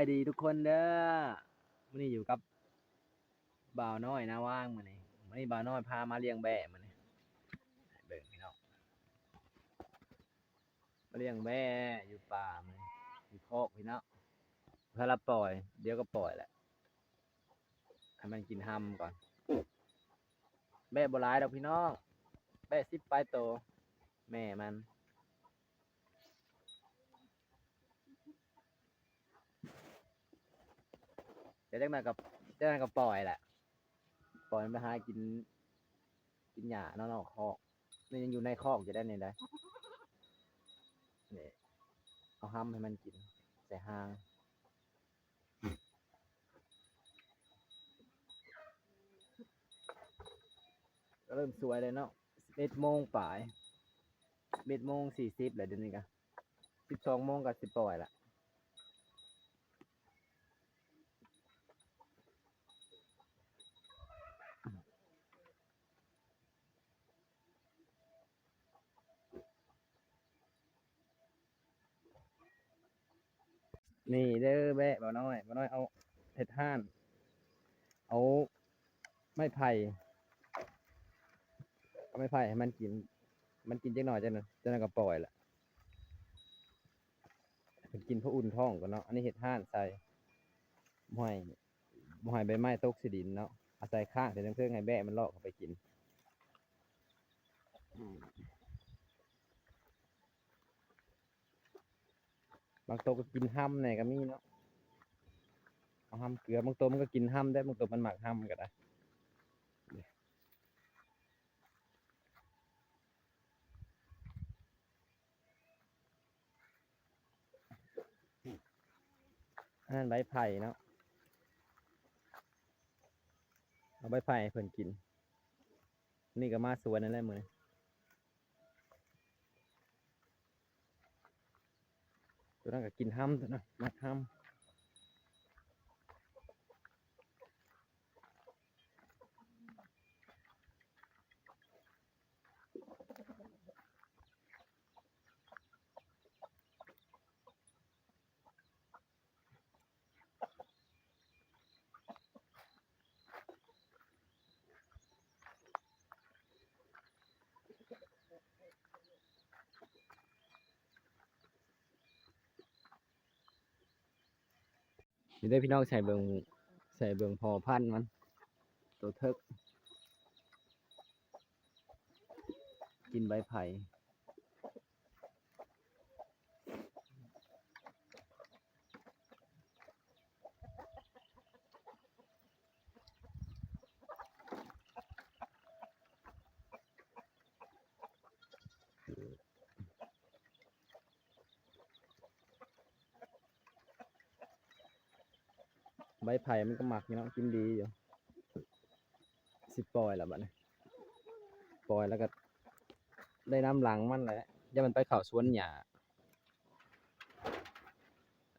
บายดีทุกคนเด้อมื้อนี้อยู่กับบ่าวน้อยนะว่างมื้อนี้มื้อนี้บ่าวน้อยพามาเลี้ยงแบะมื้อนี้เบิ่งพี่น้องมาเลี้ยงแบะอยู่ป่ามื้อนี้อยู่คอกพี่น้องถ้าเราปล่อย เดี๋ยวก็ปล่อยแหละให้มันกินห้ำก่อน แบะบ่หลายดอกพี่น้อง แบะ10ปลายโต แม่มัน เดี๋ยวจากนั้นกับจากนั้นก็ปล่อยแหละ ปล่อยมันไปหากิน กินหญ้านอกๆคอกนี่ยังอยู่ในคอกจะได้เนี่ยได้นี่ยเอาห้ำให้มันกิน ใส่หางก็เริ่มสวยเลยเนาะสิบเอ็ดโมงป่ายสิบเอ็ดโมงสี่สิบเลยเดี๋ยวนี้กันสิบสองโมงก็สิบปล่อยละ นี่เด้อแบะบ่าวน้อยบ่าวน้อยเอาเห็ดห่าน เอาไม้ไผ่เอาไม้ไผ่ให้มันกิน มันกินจักหน่อยจังนั้นจังนั้นก็ปล่อยละมันกินเพราะอุ่นท้องก่อนเนาะอันนี้เห็ดห่านใส่บ่ให้บ่ให้ใบไม้ตกสิดินเนาะเอาศัยข้างใส่น้ำเครื่องให้แบะมันลอกเข้าไปกิน บางตัวก็กินห้ำเนี่ยก็มีเนาะเอาห้ำเกลือบางตัวมันก็กินห้ำได้บางตัวมันหมักห้ำก็ได้อันนั้นใบไผ่เนาะเอาใบไผ่เพิ่นกิน นี่ก็มาสวนนั่นแหละมือ ตัวนั้นก็กินห้ำตัวนั้นมัดห้ำ มีได้พี่น้องใส่เบิงใส่เบิงพอพันธ์มัน ตัวเทิก กินใบไผ่ ใบไผ่มันก็หมักอยู่เนาะกินดีอยู่สิปล่อยล้วบัดนี้ปล่อยแล้วก็ ได้น้ำหลังมันแหละย่ามันไปเข่าสวนหญ้า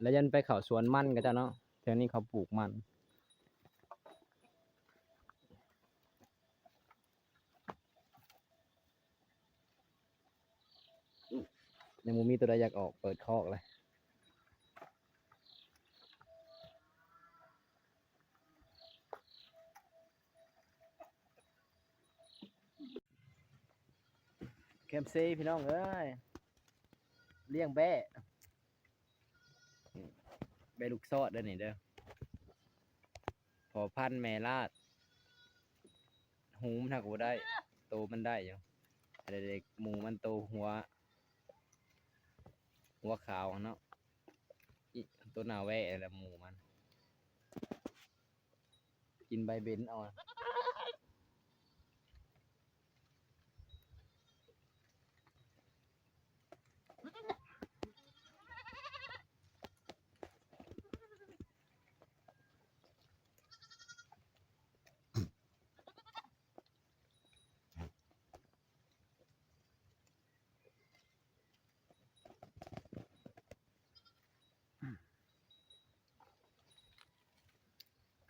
แล้วยันไปเข่าสวนมันก็จะเนาะแถวนี้เขาปลูกมันยังมูมีตัวใดอยากออกเปิดคอกเลย แคมซีพี่น้องเอ้ยเลี้ยงแบะแบะลูกซอดเด้อนี่เด้อพอพันแม่ลาด หูมันถักบ่ได้ โตมันได้อยู่แต่เด็กหมูมันโตหัว หัวขาวเนาะอิตัวหนาแวะแหละหมูมัน กินใบเบนเอาอะ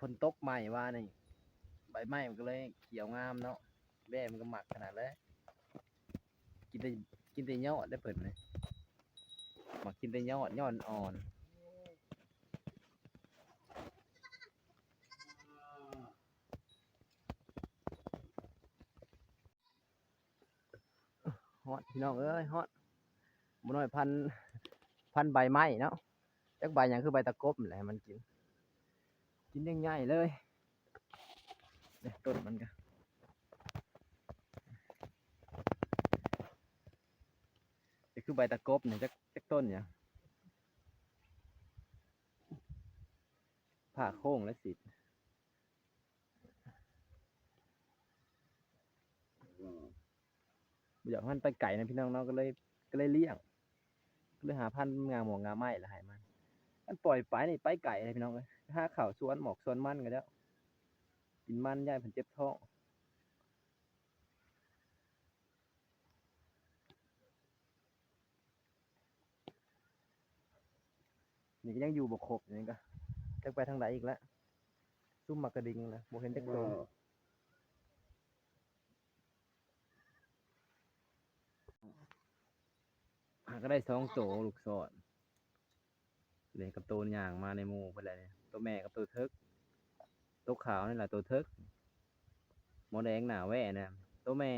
ฝนตกใหม่ว่านี่ใบไม้มันก็เลยเขียวงามเนาะแม่มันก็หมักขนาดเลยกินแต่กินแต่ยอดได้เปิดเลยหมักกินแต่ยอดยอดอ่อนฮอตพี่น้องเอ้ยฮอตมันน้อยพันพันใบไม้เนาะจักใบอย่างคือใบตะกบแหละมันกิน กินง่ายๆเลยเนี่ยต้นมันก็นี่คือใบตะกบเนี่ยจักจักต้นเนี่ยผ่าโค้งและสิบ่อยากให้มันไปไก่นะพี่น้องเนาะก็เลยก็เลยเลี้ยงก็เลยหาพันธุ์งาหมวงงาไม้ละหายมันมันปล่อยไปนี่ไปไก่เลยพี่น้องเลย หาข่าวสวนหมอกสวนมันกันแล้ว กินมันย่ายเพิ่นเจ็บท้องนี่ก็ยังอยู่บ่ครบอยู่นี่ก็จักไปทางไหนอีกแล้วซุ่มมากระดิ่งนะบ่เห็นจักตัวหาก็ได้สองตัวลูกศรเลยกับตัวย่างมาในหมู่เพิ่นแหละเนี่ย ตัวแม่กับตัวเทิกตัวขาวนี่แหละตัวเทิกหมอแดงหนาแว่นะตัวแม่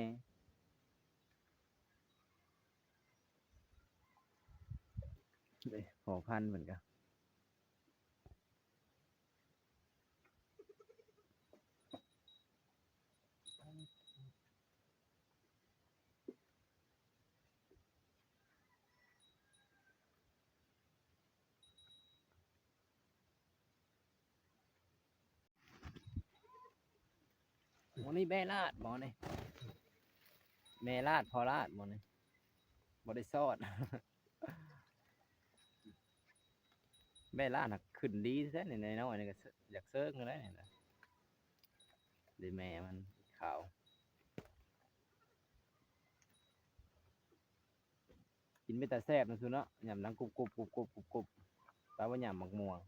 เลยพอพันเหมือนกัน มอนี่แม่ลาดหมอนี่แม่ลาดพอลาดหมอนี่บ่ได้ซอด แม่ลาดน่ะขึ้นดีแท้ในน้อยนี่ก็อยากเซิร์งเลยนี่นะเลยแม่มันขาวกินไม่แต่แซ่บนะสุเนาะยำนังกรุบกรุบกรุบกรุบกรุบกรุบแปลว่ายำหมักม่วง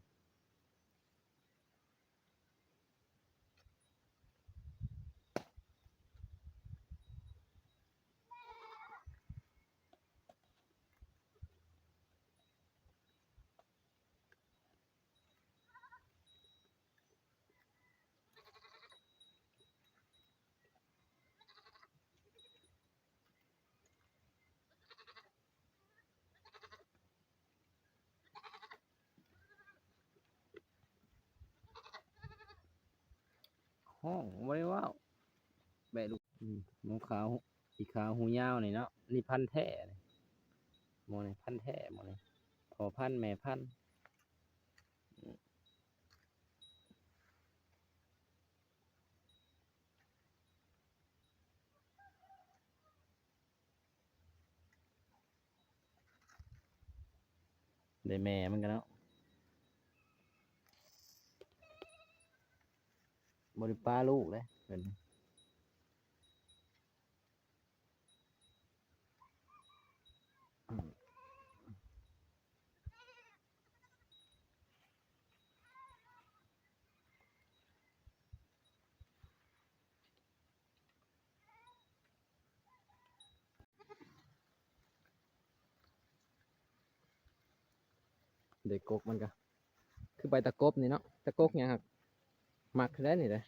ห้องไว้ว่าวแบะลูกอืมหมูขาวอีขาวหูยาวนี่เนาะนี่พันธุ์แท้นี่หมอนี่พันธุ์แท้หมอนี่พอพันธุ์แม่พันธุ์อืมได้แม่มันกันเนาะ บริป้าลูกเลยเป็นเด็กกกมันก็คือใบตะกบนี่เนาะตะกกเนี่ยครับ มักได้นี่เลย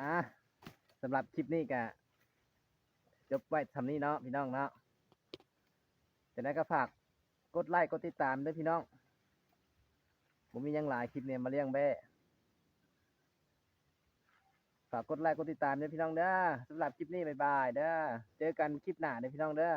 อะสำหรับคลิปนี้ก็จบไว้ทำนี้เนาะพี่น้องเนาะจากนั้นก็ฝากกดไลค์กดติดตามด้วยพี่น้อง ผมมียังหลายคลิปเนี่ยมาเลี้ยงแบ่ฝากกดไลค์กดติดตามด้วยพี่น้องเด้อสำหรับคลิปนี้บ๊ายบายเด้อเจอกันคลิปหน้าเด้อพี่น้องเด้อ